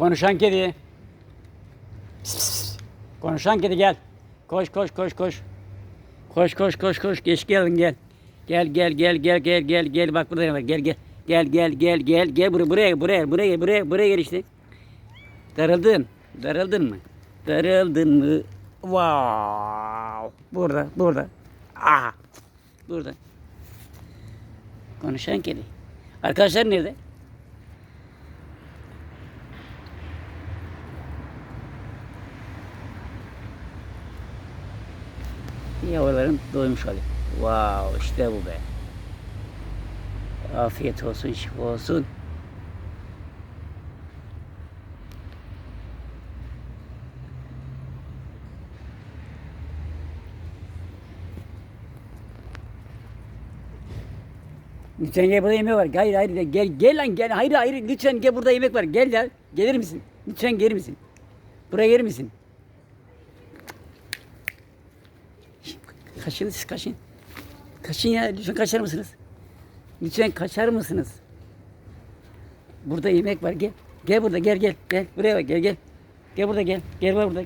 Konuşan kedi. Pis, pis. Konuşan kedi gel. Koş koş koş koş. Koş koş koş koş. Geç gelin gel. Gel gel gel gel gel gel gel bak buraya bak gel gel. Gel gel gel gel gel buraya buraya buraya buraya buraya buraya gel işte. Darıldın. Darıldın mı? Darıldın mı? Wow. Burada burada. Aha. Burada. Konuşan kedi. Arkadaşlar nerede? Yavrularım doymuş hali. Wow işte bu be. Afiyet olsun, şifa olsun. Lütfen gel burada yemek var. Hayır hayır gel gel lan gel. Hayır hayır lütfen gel burada yemek var. Gel ya. Gelir misin? Lütfen gelir misin? Buraya gelir misin? Kaçın siz kaçın. Kaçın ya lütfen kaçar mısınız? Lütfen kaçar mısınız? Burada yemek var gel. Gel burada gel gel gel. Buraya bak gel gel. Gel burada gel. Gel var burada.